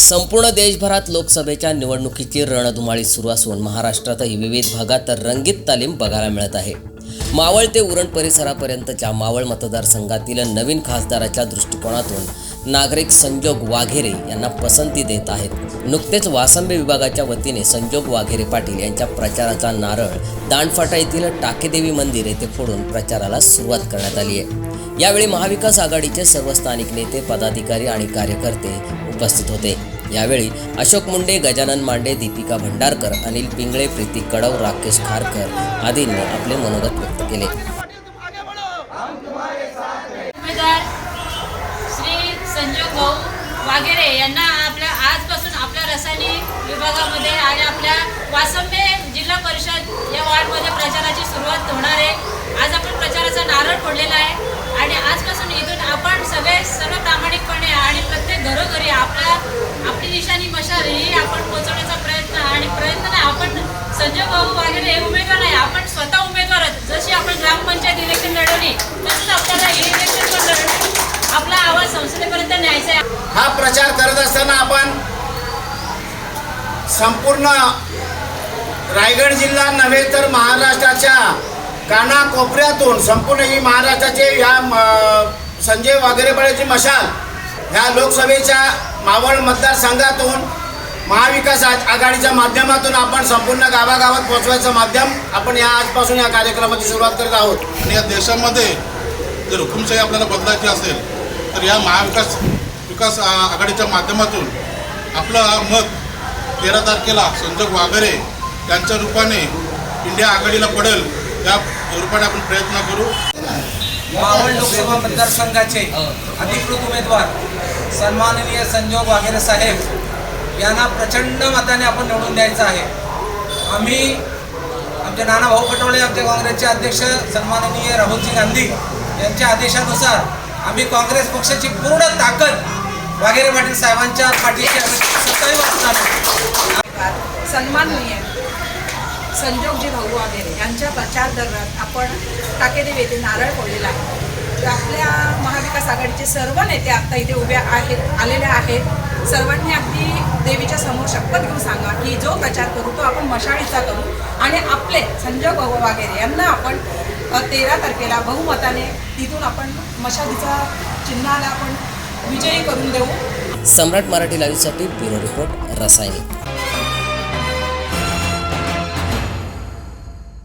संपूर्ण देशभरात लोकसभेच्या निवडणुकीची रणधुमाळी सुरू असून महाराष्ट्रातही विविध भागात रंगीत तालीम बघायला मिळत आहे. मावळ ते उरण परिसरापर्यंतच्या मावळ मतदारसंघातील नवीन खासदाराच्या दृष्टिकोनातून नागरिक संजोग वाघेरे यांना पसंती देत आहेत. नुकतेच वासंबे विभागाच्या वतीने संजोग वाघेरे पाटील यांच्या प्रचाराचा नारळ दांडफाटा येथील टाकेदेवी मंदिर येथे फोडून प्रचाराला सुरुवात करण्यात आली आहे. यावेळी महाविकास आघाडीचे सर्व स्थानिक नेते पदाधिकारी आणि कार्यकर्ते उपस्थित होते. यावेळी अशोक मुंडे गजानन मांडे दीपिका भंडारकर अनिल पिंगळे प्रीती कडव राकेश खारकर आदींनी आपले मनोगत व्यक्त केले. उमेदवार श्री भाऊ यांना आपल्या आजपासून आपल्या रसायनिक विभागामध्ये आणि आपल्या वासंबे जिल्हा परिषद या वार्डमध्ये प्रचाराची सुरुवात होणार आहे. आज आपण प्रचाराचा नारळ फोडलेला आहे आणि आजपासून इथून आपण सगळे सर्व प्रामाणिकपणे आणि प्रत्येक घरोघरी आपल्या आपली निशाणी मशाल ही आपण पोहोचवण्याचा प्रयत्न आणि प्रयत्न नाही आपण संजय भाऊ वाघेरे हे उमेदवार नाही आपण स्वतः उमेदवार आहोत जशी आपण ग्रामपंचायत इलेक्शन लढवली तसंच आपल्याला हे इलेक्शन पण लढवून आपला आवाज संसदेपर्यंत न्यायचा आहे हा प्रचार करत असताना आपण संपूर्ण रायगड जिल्हा नव्हे तर महाराष्ट्राच्या कानाकोपऱ्यातून संपूर्ण ही महाराष्ट्राचे ह्या म- संजय वाघेरेपाड्याची मशाल ह्या लोकसभेच्या मावळ मतदारसंघातून महाविकास आघाडीच्या माध्यमातून आपण संपूर्ण गावागावात पोहोचवायचं माध्यम आपण या आजपासून या कार्यक्रमाची सुरुवात करत आहोत. आणि या देशामध्ये जर हुकुमशाही आपल्याला बदलायची असेल तर या महाविकास विकास आघाडीच्या माध्यमातून आपलं मत तेरा तारखेला संजोग वाघरे यांच्या रूपाने इंडिया आघाडीला पडेल या रूपाने आपण प्रयत्न करू. मावळ लोकसभा मतदारसंघाचे अधिकृत उमेदवार सन्माननीय संजोग वाघेरे साहेब यांना प्रचंड मताने आपण निवडून द्यायचं आहे. आम्ही आमचे नाना भाऊ पटोळे आमचे काँग्रेसचे अध्यक्ष सन्माननीय राहुलजी गांधी यांच्या आदेशानुसार आम्ही काँग्रेस पक्षाची पूर्ण ताकद वाघेरे पाटील साहेबांच्या पाठीशी आम्ही सदैव असणार सन्माननीय संजोगजी भाऊ वगैरे यांच्या प्रचार दरम्यान आपण टाकेदेवी येथे नारळ फोडलेला आहे. तर आपल्या महाविकास आघाडीचे सर्व नेते आता इथे उभे आहेत आलेले आहेत. सर्वांनी अगदी देवीच्या समोर शपथ घेऊन सांगा की जो प्रचार करू तो आपण मशाळीचा करू. आणि आपले संजय भाऊ वगैरे यांना आपण तेरा तारखेला बहुमताने तिथून आपण मशालीचा चिन्हाला आपण विजयी करून देऊ. सम्राट मराठी लाईव्हसाठी ब्युरो रिपोर्ट रसायनिक